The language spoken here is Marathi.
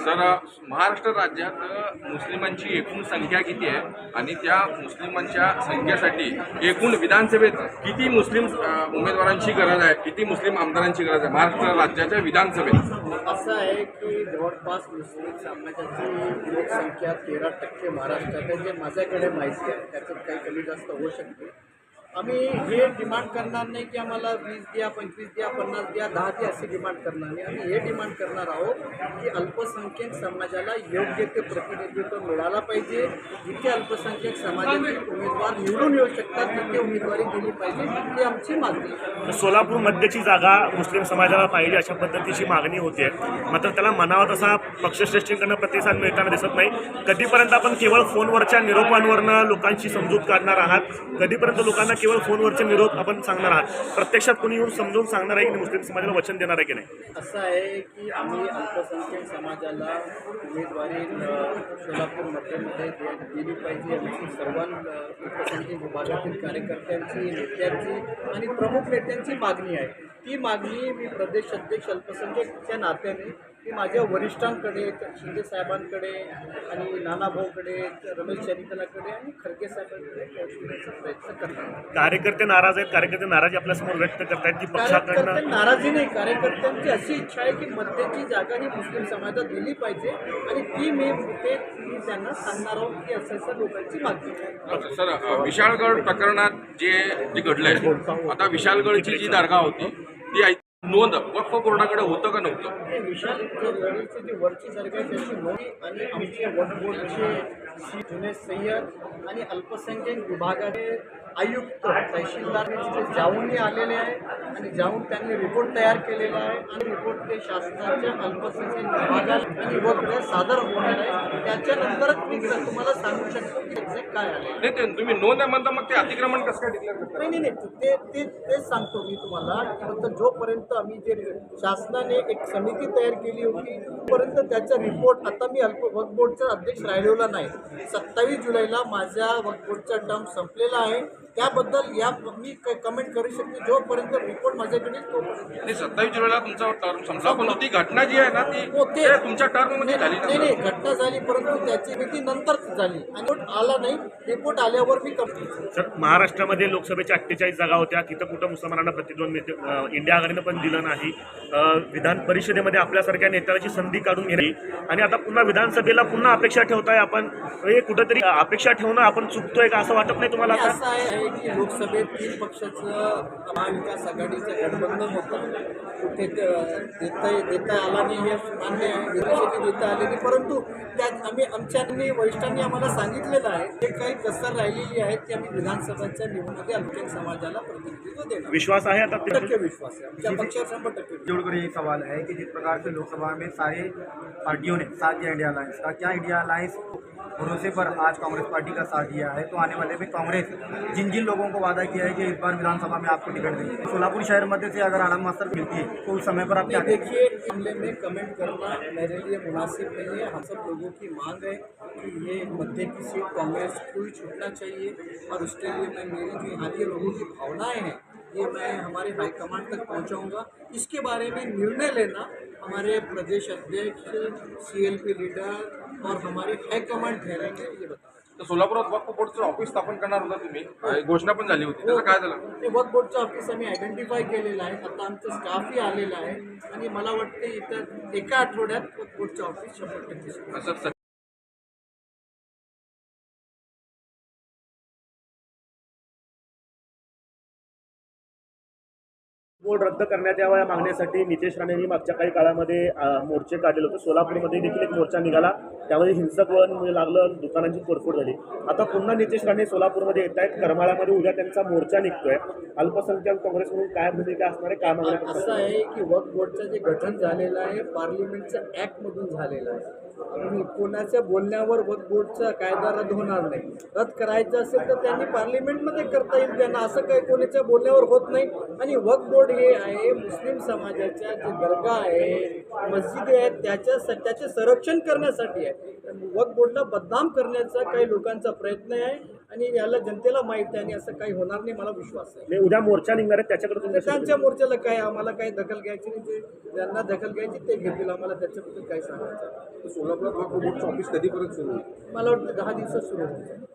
सर महाराष्ट्र राज्यात मुस्लिमांची एकूण संख्या किती आहे? आणि त्या मुस्लिमांच्या संख्येसाठी एकूण विधानसभेत किती मुस्लिम उमेदवारांची गरज आहे? किती मुस्लिम आमदारांची गरज आहे? महाराष्ट्र राज्याच्या विधानसभेत. असं आहे की जवळपास मुस्लिम समाजाची लोकसंख्या तेरा टक्के महाराष्ट्रात आहे जे माझ्याकडे माहिती आहे. त्याच्यात काही कमी जास्त होऊ शकते. आम्ही हे डिमांड करणार नाही की आम्हाला वीस द्या पंचवीस द्या पन्नास द्या दहा द्या असे डिमांड करणार नाही. आम्ही हे डिमांड करणार आहोत की अल्पसंख्याक समाजाला योग्य ते प्रतिनिधित्व मिळाला पाहिजे. जिथे अल्पसंख्याक समाजाचे उमेदवार निवडून येऊ शकतात तिथे उमेदवारी दिली पाहिजे ही आमची मागणी सोलापूर मध्यची जागा मुस्लिम समाजाला पाहिजे अशा पद्धतीची मागणी होते. मात्र त्याला मनावा तसा पक्षश्रेष्ठींकडनं प्रतिसाद मिळताना दिसत नाही. कधीपर्यंत आपण केवळ फोनवरच्या निरोपांवरनं लोकांची समजूत काढणार आहात? कधीपर्यंत लोकांना केवळ फोनवरचे निरोध आपण सांगणार आहात. प्रत्यक्षात कोणी येऊन समजून सांगणार आहे की मुस्लिम समाजाला वचन देणार आहे की नाही? असं आहे की आम्ही अल्पसंख्याक समाजाला उमेदवारी सोलापूर मध्यमध्ये दिली पाहिजे. आमची अल्पसंख्याक विभागातील कार्यकर्त्यांची नेत्यांची आणि प्रमुख नेत्यांची मागणी आहे. ती मागणी मी प्रदेश अध्यक्ष अल्पसंख्याकच्या नात्याने मी माझ्या वरिष्ठांकडे शिंदे साहेबांकडे आणि नानाभाऊकडे रमेश चरितलाकडे आणि खडगे साहेबांकडे पोहोचवण्याचा प्रयत्न करणार कार्यकर्ते नाराज आहेत. कार्यकर्ते नाराजी आपल्यासमोर व्यक्त करतायत की पक्षाकडनं नाराजी नाही. कार्यकर्त्यांची अशी इच्छा आहे की मध्यची जागा ही मुस्लिम समाजात दिली पाहिजे आणि ती मी ते मी त्यांना सांगणार आहोत की असं असं लोकांची मागणी आहे. सर विशाळगड प्रकरणात जे जे घडलंय आता विशाळगडची जी दर्गा होती ती नोंद वक्फ बोर्डाकडे होतं का नव्हतं? हे विशाल जे जी वरची जागा आहे त्याची नोंद आणि आमचे वक्फ बोर्डचे जुने सय्यद आणि अल्पसंख्याक विभागाचे आयुक्त तहसीलदार जाऊनही आलेले आहे आणि जाऊन त्यांनी रिपोर्ट तयार केलेला आहे आणि रिपोर्ट ते शासनाच्या अल्पसंख्याक विभागाला आणि वक्फ सादर होणार आहे. त्याच्यानंतरच मी तुम्हाला सांगू शकतो की एक्झॅक्ट काय आले नाही ते तुम्ही नोंद आहे म्हणता मग ते अतिक्रमण कसं काय डिक्लेअर करता? नाही नाही ते ते तेच सांगतो मी तुम्हाला फक्त जोपर्यंत आम्ही जे शासनाने एक समिती तयार केली होती तोपर्यंत त्याचा रिपोर्ट आता मी अल्प वक्फ बोर्डचा अध्यक्ष राहिलेला नाही. सत्तावीस जुलैला माझ्या वक्फ बोर्डचा टर्म संपलेला आहे. त्याबद्दल या मी कमेंट करू शकते. जोपर्यंत रिपोर्ट माझ्याकडे तोपर्यंत. आणि सत्तावीस जुलैला तुमचा टर्म संपला. पण ती घटना जी आहे ना ती हो, तुमच्या टर्ममध्ये झाली नाही नाही घटना झाली परंतु त्याची भीती नंतर झाली. आणि रिपोर्ट आला नाही. रिपोर्ट आल्यावर मी कंप्लीट सर महाराष्ट्रामध्ये लोकसभेच्या अठ्ठेचाळीस जागा होत्या. तिथं कुठं मुसलमानांना प्रतिद्वंद मिळते इंडिया आघाडीनं पण दिलं नाही. विधान परिषदेमध्ये आपल्यासारख्या नेत्याची संधी काढून घेतली आणि आता पुन्हा विधानसभेला पुन्हा अपेक्षा ठेवताय आपण. हे कुठंतरी अपेक्षा ठेवणं आपण चुकतोय का असं वाटत नाही तुम्हाला आता? आहे की लोकसभेत तीन पक्षाचं महाविकास आघाडीचं गठबंधन होतं. कुठे ते- देता देता आला नाही हे मान्य आहे. देता आले नाही. परंतु त्यात आम्ही आमच्या वरिष्ठांनी आम्हाला सांगितलेलं आहे जे काही कसर राहिलेली आहे ती आम्ही विधानसभेच्या निवडणुकीत अल्पसंख्याक समाजाला प्रतिनिधित्व देणार विश्वास आहे आता ते- टक्के विश्वास आहे. आमच्या पक्षावर शंभर टक्के आहे. जोड़कर यही सवाल है कि जिस प्रकार से लोकसभा में सारे पार्टियों ने साथ दिया इंडिया अलायंस का क्या इंडिया अलायंस भरोसे पर आज कांग्रेस पार्टी का साथ दिया है। तो आने वाले में कांग्रेस जिन जिन लोगों को वादा किया है कि इस बार विधानसभा में आपको टिकट देंगे। सोलापुर शहर मध्य से अगर आलम मास्टर मिलती है तो उस समय पर आप क्या देखिए इस मामले में कमेंट करना मेरे लिए मुनासिब नहीं है। हम सब लोगों की मांग है कि ये मध्य की सीट कांग्रेस को ही छूटना चाहिए और उसके लिए मैं मेरी जो यहाँ के लोगों की भावनाएँ हैं ये मैं हमारे हाईकमांड तक पहुँचाऊँगा। इसके बारे में निर्णय लेना हमारे प्रदेश अध्यक्ष सी एल पी लीडर और हमारे हाईकमांड ठहरेंगे ये बता तर सोलापुरात वक्फ बोर्डचं ऑफिस स्थापन करणार होता तुम्ही. घोषणा पण झाली होती. त्याचं काय झालं? ते वर्क बोर्डचं ऑफिस आम्ही आयडेंटिफाय केलेलं आहे. आता आमचं स्टाफही आलेलं आहे. आणि मला वाटते इथं एका आठवड्यात वर्क बोर्डचं ऑफिस शंभर टक्के सुरू होईल. सर. बोर्ड रद्द करण्यात यावा या मागण्यासाठी नितेश राणेंनी मागच्या काही काळामध्ये मोर्चे काढलेले होते. सोलापूरमध्ये देखील एक मोर्चा निघाला. त्यामध्ये हिंसक वळण म्हणजे लागलं दुकानांची तोडफोड झाली. आता पुन्हा नितेश राणे सोलापूरमध्ये येत आहेत. करमाळ्यामध्ये उद्या त्यांचा मोर्चा निघतोय. अल्पसंख्याक काँग्रेस म्हणून काय भूमिका असणार आहे? काय मागण्या असं आहे की वक्फ बोर्डचं जे गठन झालेलं आहे पार्लिमेंटच्या ॲक्टमधून झालेलं आहे. कोणाच्या बोलण्यावर वक्फ बोर्डचा कायदा रद्द होणार नाही. रद्द करायचं असेल तर त्यांनी पार्लिमेंटमध्ये करता येईल त्यांना. असं काही कोणाच्या बोलण्यावर होत नाही. आणि वक्फ बोर्ड हे आहे मुस्लिम समाजाच्या जे दर्गा आहे मस्जिदी आहेत त्याच्या त्याचे संरक्षण करण्यासाठी आहे. वक्फ बोर्डला बदनाम करण्याचा काही लोकांचा प्रयत्न आहे आणि याला जनतेला माहीत आहे आणि असं काही होणार नाही मला विश्वास आहे. नाही, उद्या मोर्चा निघणार आहे त्याच्याकडे तुमच्या त्यांच्या मोर्चाला काय आम्हाला काही दखल घ्यायची नाही ते ज्यांना दखल घ्यायची ते घेतील आम्हाला त्याच्याबद्दल काही सांगायचं. सोलापुरात ऑफिस कधीपर्यंत सुरू मला वाटतं दहा दिवसात सुरू होईल.